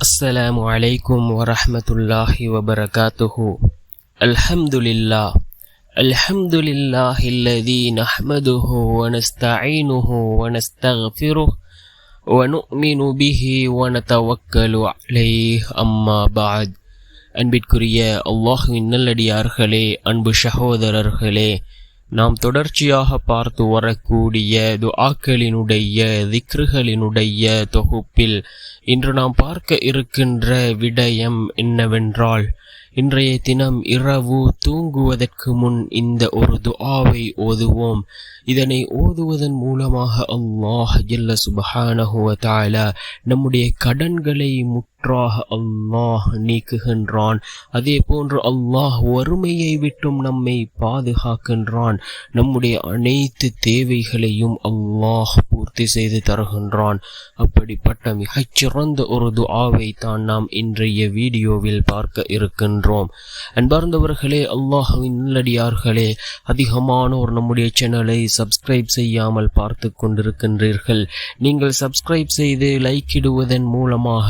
السلام عليكم ورحمة الله وبركاته الحمد لله الحمد لله الذي نحمده ونستعينه ونستغفره ونؤمن به ونتوكل عليه أما بعد அன்பிற்குரிய அல்லாஹுவின் நல்லடியார்களே அன்பு சகோதரர்களே நாம் தொடர்ச்சியாக பார்த்து வரக்கூடிய துஆக்களினுடைய திக்ருகளினுடைய தொகுப்பில் இன்று நாம் பார்க்க இருக்கின்ற விடயம் என்னவென்றால் இன்றைய தினம் இரவு தூங்குவதற்கு முன் இந்த ஒரு துஆவை ஓதுவோம். இதனை ஓதுவதன் மூலமாக அல்லாஹ் ஜல்ல சுபஹானஹு வ நம்முடைய கடன்களை முற்றாக அல்லாஹ் நீக்குகின்றான். அதே போன்று அல்லாஹ் வறுமையை விட்டும் நம்மை பாதுகாக்கின்றான். நம்முடைய அனைத்து தேவைகளையும் அல்லாஹ் பூர்த்தி செய்து தருகின்றான். அப்படிப்பட்ட மிகச்சிறந்த ஒரு துஆவை தான் நாம் இன்றைய வீடியோவில் பார்க்க இருக்கின்றோம். அன்பார்ந்தவர்களே அல்லாஹுவின் நல்லடியார்களே அதிகமானோர் நம்முடைய சேனலை சப்ஸ்கிரைப் செய்யாமல் பார்த்து கொண்டிருக்கின்றீர்கள். நீங்கள் சப்ஸ்கிரைப் செய்து லைக் இடுவதன் மூலமாக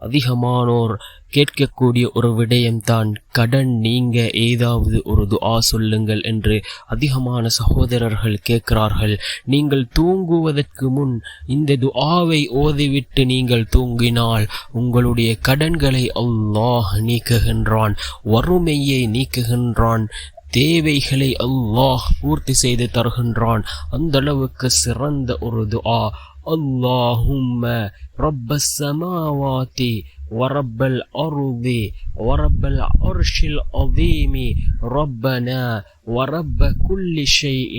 அதிகமானோர் கேட்கக்கூடிய ஒரு விடயம்தான் கடன் நீங்க ஏதாவது ஒரு துஆ சொல்லுங்கள் என்று அதிகமான சகோதரர்கள் கேட்கிறார்கள். நீங்கள் தூங்குவதற்கு முன் இந்த துஆவை ஓதிவிட்டு நீங்கள் தூங்கினால் உங்களுடைய கடன்களை அல்லாஹ் நீக்குகின்றான் வறுமையை நீக்குகின்றான் தேவைகளை அல்லாஹ் பூர்த்தி செய்து தருகின்றான் அந்த அளவுக்கு சிறந்த ஒரு துஆ اللهم رب السماوات ورب الأرض ورب العرش العظيم ربنا ورب كل شيء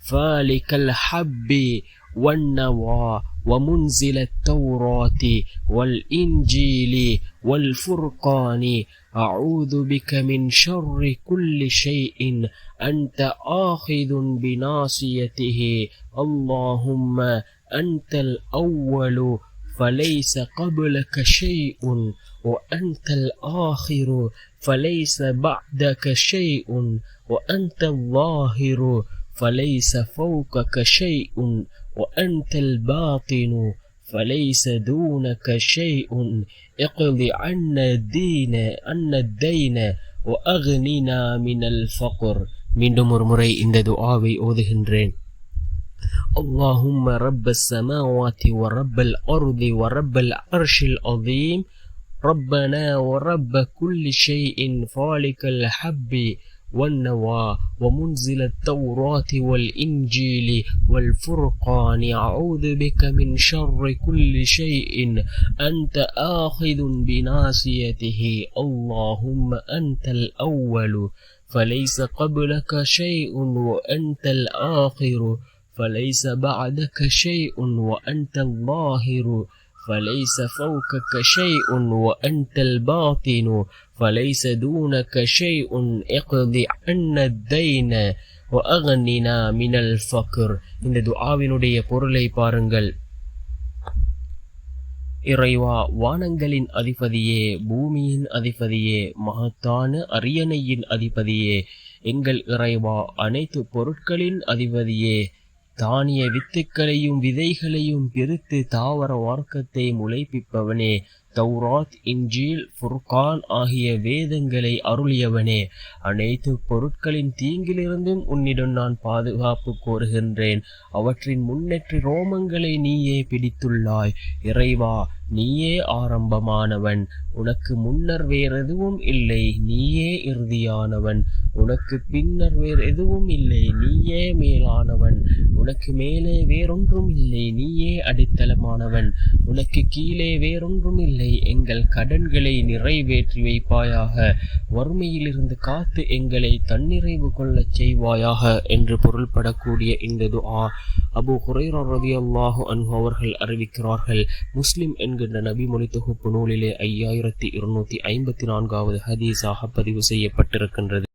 فالك الحب والنوى ومنزل التوراة والإنجيل والفرقان. أعوذ بك من شر كل شيء. أنت آخذ بناصيته. اللهم أنت الأول فليس قبلك شيء. وأنت الآخر فليس بعدك شيء. وأنت الظاهر فليس فوقك شيء. وأنت الباطن فليس دونك شيء اقض عنا الدين عنا الدين وأغننا من الفقر மீண்டும் ஒரு முறை இந்த துஆவை ஓதுகின்றேன் اللهم رب السماوات ورب الأرض ورب العرش العظيم ربنا ورب كل شيء فالك الحب والنوى ومنزل التوراة والإنجيل والفرقان. أعوذ بك من شر كل شيء. أنت آخذ بناصيته. اللهم أنت الأول فليس قبلك شيء وأنت الآخر فليس بعدك شيء وأنت الظاهر فليس فوقك شيء وأنت الباطن. فليس دونك شيء اقض عنا الدين وأغننا من الفقر இந்த துஆவினுடைய பொருளை பாருங்கள் இறைவா வானங்களின் அதிபதியே பூமியின் அதிபதியே மகத்தான அரியணையின் அதிபதியே எங்கள் இறைவா அனைத்து பொருட்களின் அதிபதியே தானிய வித்துக்களையும் விதைகளையும் பிரித்து தாவர வர்க்கத்தை முளைப்பிப்பவனே தௌராத் இன்ஜீல் ஃபுர்கான் ஆகிய வேதங்களை அருளியவனே. அனைத்து பொருட்களின் தீங்கிலிருந்தும் உன்னிடம் நான் பாதுகாப்பு கோருகின்றேன். அவற்றின் முன்னேற்ற ரோமங்களை நீயே பிடித்துள்ளாய். இறைவா நீயே ஆரம்பமானவன். உனக்கு முன்னர் வேறெதுவும் இல்லை. நீயே இறுதியானவன். உனக்கு பின்னர் வேறு எதுவும் இல்லை. நீயே மேலானவன். உனக்கு மேலே வேறொன்றும் இல்லை. நீயே அடித்தளமானவன். உனக்கு கீழே வேறொன்றும் இல்லை. எங்கள் கடன்களை நிறைவேற்றி வைப்பாயாக. வறுமையிலிருந்து காத்து எங்களை தன்னிறைவு கொள்ளச் செய்வாயாக என்று பொருள்படக்கூடிய இந்த துஆ அபு ஹுரைரா ரலியல்லாஹு அன்ஹு அவர்கள் அறிவிக்கிறார்கள். முஸ்லிம் என்கின்ற நபிமொழி தொகுப்பு நூலிலே ஐயாயிரத்தி இருநூத்தி ஐம்பத்தி நான்காவது ஹதீஸாக பதிவு செய்யப்பட்டிருக்கின்றது.